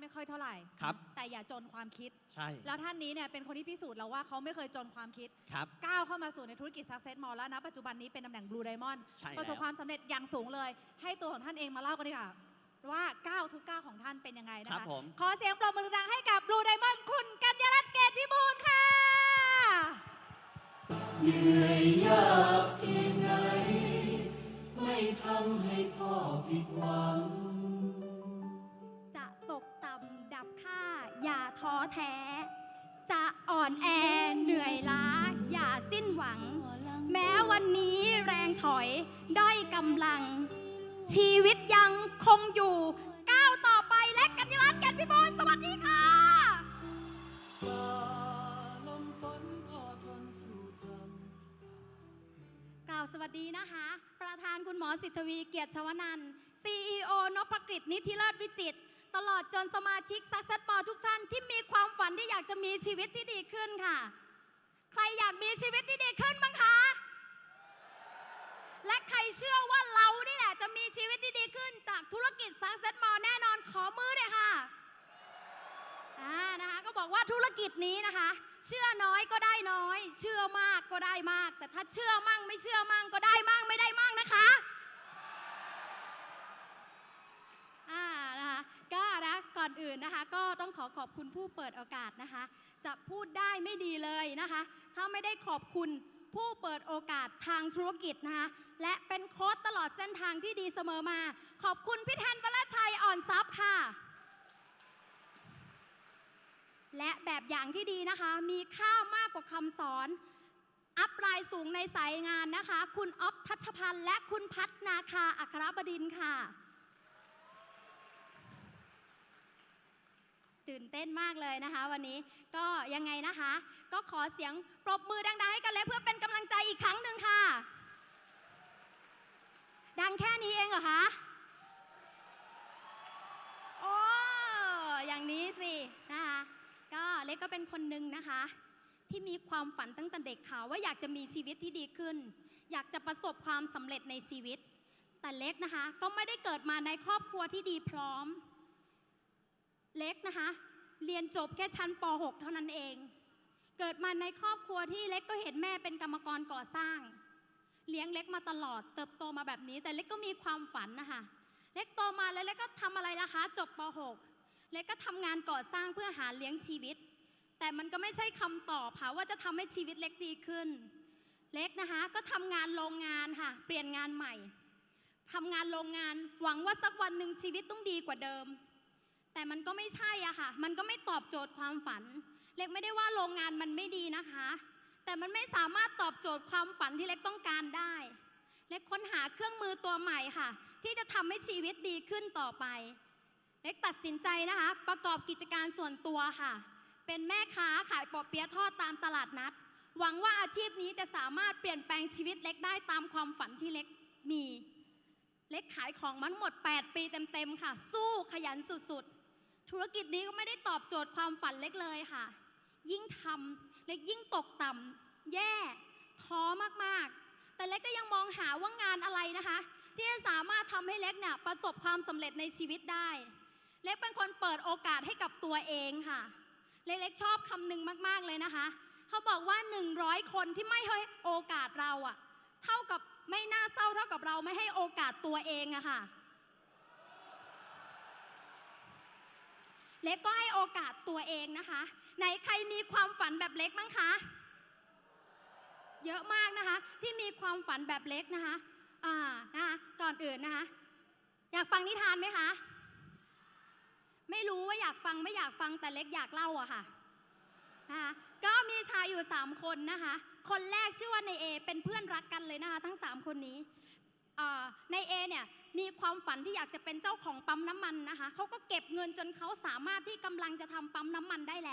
ไม่ค่อยเท่าไหร่ ครับ แต่อย่าจนความคิด ใช่ แล้วท่านนี้เนี่ยเป็นคนที่พิสูจน์แล้วว่าเขาไม่เคยจนความคิด ครับ ก้าวเข้ามาสู่ในธุรกิจ Success Mall แล้วนะ ปัจจุบันนี้เป็นตำแหน่ง Blue Diamond ใช่ประสบแล้วความสำเร็จอย่างสูงเลย ให้ตัวของท่านเองมาเล่ากันดีกว่าว่าก้าวทุกก้าวของท่านเป็นยังไงนะครัคะบผม ขอเสียงปรบมือดังๆให้กับ Blue Diamond คุณกัญญารัตน์เกตพิบูลค่ะ เหนื่อยยากเพียงไหนไม่ทำให้พ่อผิดหวัง ท้อแท้ จะอ่อนแอเหนื่อยล้า อย่าสิ้นหวัง แม้วันนี้แรงถอยด้อยกำลัง ชีวิตยังคงอยู่ก้าวต่อไปและกัญญาลัตน์แก่นพิบูลสวัสดีค่ะฝ่าลมฝนพ่อทนสู้ทกล่าวสวัสดีนะคะ ประธานคุณหมอสิทธวีเกียรติชวนันท์ CEO นพกฤษนิธิเลิศวิจิตร ตลอดจนสมาชิกซักเซตมอทุกท่านที่มีความฝันที่อยากจะมีชีวิตที่ดีขึ้นค่ะ ใครอยากมีชีวิตที่ดีขึ้นบ้างคะ และใครเชื่อว่าเรานี่แหละจะมีชีวิตที่ดีขึ้น จากธุรกิจซักเซตมอแน่นอนขอมือเลยค่ะอ่านะคะก็บอกว่าธุรกิจนี้นะคะ เชื่อน้อยก็ได้น้อย เชื่อมากก็ได้มาก แต่ถ้าเชื่อมั่งไม่เชื่อมั่งก็ได้มั่งไม่ได้มั่งนะคะอ่านะคะก็นะก่ อนอื่นนะคะ ก็ต้องขอขอบคุณผู้เปิดโอกาสนะคะ จะพูดได้ไม่ดีเลยนะคะ ถ้าไม่ได้ขอบคุณผู้เปิดโอกาสทางธุรกิจนะคะ และเป็นโค้ดตลอดเส้นทางที่ดีเสมอมา ขอบคุณพี่แทนปละชัยอ่อนทรัพย์ค่ะ และแบบอย่างที่ดีนะคะ มีค่ามากกว่าคำสอน อัพไลน์สูงในสายงานนะคะ คุณอ๊อฟทัชพันธ์และคุณพัฒนาคาอัครบดินค่ะ ตื่นเต้นมากเลยนะคะ วันนี้ก็ยังไงนะคะ ก็ขอเสียงปรบมือดังๆให้กันเลยเพื่อเป็นกำลังใจอีกครั้งหนึ่งค่ะ ดังแค่นี้เองเหรอคะโอ้อย่างนี้สินะคะ ก็เล็กก็เป็นคนหนึ่งนะคะ ที่มีความฝันตั้งแต่เด็กค่ะว่าอยากจะมีชีวิตที่ดีขึ้น อยากจะประสบความสำเร็จในชีวิต แต่เล็กนะคะ ก็ไม่ได้เกิดมาในครอบครัวที่ดีพร้อม เล็กนะคะ เรียนจบแค่ชั้นป .6 เท่านั้นเอง เกิดมาในครอบครัวที่เล็กก็เห็นแม่เป็นกรรมกรก่อสร้าง เลี้ยงเล็กมาตลอด เติบโตมาแบบนี้ แต่เล็กก็มีความฝันนะคะ เล็กโตมาแล้วเล็กก็ทำอะไรล่ะคะ จบป .6 เล็กก็ทำงานก่อสร้างเพื่อหาเลี้ยงชีวิต แต่มันก็ไม่ใช่คำตอบค่ะว่าจะทำให้ชีวิตเล็กดีขึ้น เล็กนะคะ ก็ทำงานโรงงานค่ะ เปลี่ยนงานใหม่ทำงานโรงงานหวังว่าสักวันหนึ่งชีวิตต้องดีกว่าเดิม แต่มันก็ไม่ใช่อะค่ะ มันก็ไม่ตอบโจทย์ความฝัน เล็กไม่ได้ว่าโรงงานมันไม่ดีนะคะ แต่มันไม่สามารถตอบโจทย์ความฝันที่เล็กต้องการได้ เล็กค้นหาเครื่องมือตัวใหม่ค่ะ ที่จะทำให้ชีวิตดีขึ้นต่อไป เล็กตัดสินใจนะคะ ประกอบกิจการส่วนตัวค่ะ เป็นแม่ค้าขายปอเปี๊ยะทอดตามตลาดนัด หวังว่าอาชีพนี้จะสามารถเปลี่ยนแปลงชีวิตเล็กได้ตามความฝันที่เล็กมีเล็กขายของมันหมด 8 ปีเต็ม ๆ ค่ะ สู้ขยันสุด ๆ ธุรกิจนี้ก็ไม่ได้ตอบโจทย์ความฝันเล็กเลยค่ะ ยิ่งทำเล็กยิ่งตกต่ำแย่ ท้อมากๆ แต่เล็กก็ยังมองหาว่างานอะไรนะคะ ที่จะสามารถทำให้เล็กเนี่ยประสบความสำเร็จในชีวิตได้ เล็กเป็นคนเปิดโอกาสให้กับตัวเองค่ะ เล็กๆชอบคำหนึ่งมากๆเลยนะคะ เขาบอกว่า 100 คนที่ไม่ให้โอกาสเราอะเท่ากับไม่น่าเศร้าเท่ากับเราไม่ให้โอกาสตัวเองอะค่ะ เล็กก็ให้โอกาสตัวเองนะคะ ไหนใครมีความฝันแบบเล็กมั้งคะ เยอะมากนะคะ ที่มีความฝันแบบเล็กนะคะ อ่านะคะก่อนอื่นนะคะ อยากฟังนิทานไหมคะ ไม่รู้ว่าอยากฟังไม่อยากฟังแต่เล็กอยากเล่าอะค่ะนะคะก็มีชายอยู่ 3 คนนะคะ คนแรกชื่อว่าในเอเป็นเพื่อนรักกันเลยนะคะ ทั้ง 3 คนนี้ ในเอเนี่ยมีความฝันที่อยากจะเป็นเจ้าของปั๊มน้ำมันนะคะเขาก็เก็บเงินจนเขาสามารถที่กำลังจะทำปั๊มน้ำมันได้แล้ว